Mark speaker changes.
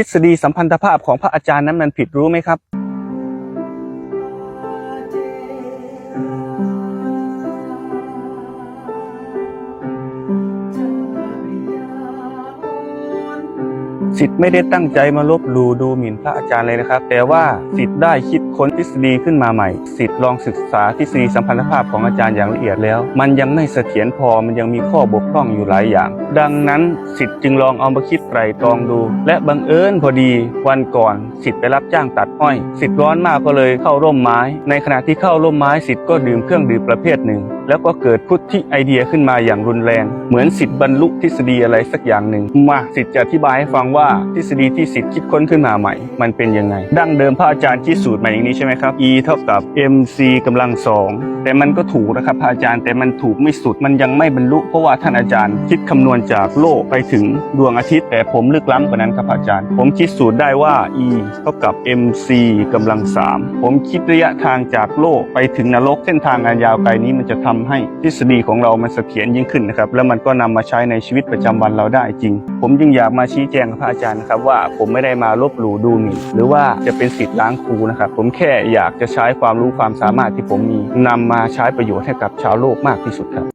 Speaker 1: ทฤษฎีสัมพันธภาพของพระอาจารย์นั้นมันผิดรู้ไหมครับ สิทธิ์ไม่ได้ตั้งใจมาลบหลู่ดูหมิ่นพระอาจารย์เลยนะครับ แต่ว่าสิทธิ์ได้คิดค้นทฤษฎีขึ้นมาใหม่ สิทธิ์ลองศึกษาทฤษฎีสัมพันธภาพของอาจารย์อย่างละเอียดแล้ว มันยังไม่เสถียรพอมันยังมีข้อบกพร่องอยู่หลายอย่าง ดังนั้นสิทธิ์จึงลองเอามาคิดไตรตรองดู และบังเอิญพอดีวันก่อนสิทธิ์ไปรับจ้างตัดอ้อย สิทธิ์ร้อนมากก็เลยเข้าร่มไม้ ในขณะที่เข้าร่มไม้สิทธิ์ก็ดื่มเครื่องดื่มประเภทหนึ่ง แล้วก็เกิดพุทธิไอเดียขึ้นมาอย่างรุนแรง เหมือนสิทธิ์บรรลุทฤษฎีอะไรสักอย่างหนึ่งมาสิทธิ์จะอธิบายให้ฟังว่าทฤษฎีที่สิทธิ์คิดค้นขึ้นมาใหม่ มันเป็นยังไง ดั้งเดิมพระอาจารย์คิดสูตรมาอย่างนี้ใช่ไหมครับ e เท่ากับ mc กำลังสองแต่มันก็ถูกนะครับพระอาจารย์แต่มันถูกไม่สุดมันยังไม่บรรลุเพราะว่าท่านอาจารย์ คิดคำนวณจากโลกไปถึงดวงอาทิตย์ แต่ผมลึกล้ำกว่านั้นครับอาจารย์ ผมคิดสูตรได้ว่า e เท่ากับ mc กำลังสามผมคิดระยะทางจากโลกไปถึงนรกเส้นทางอันยาวไกลนี้มันจะทำให้ทฤษฎีของเรามันเสถียรยิ่งขึ้นนะครับแล้วมันก็นำมาใช้ในชีวิตประจำวันเราได้จริง ผมจึงอยากมาชี้แจงกับพระอาจารย์นะครับว่าผมไม่ได้มาลบหลู่ดูหมิ่นหรือว่าจะเป็นสิทธิ์ล้างครูนะครับผมแค่อยากจะใช้ความรู้ความสามารถที่ผมมีนำมาใช้ประโยชน์ให้กับชาวโลกมากที่สุดครับ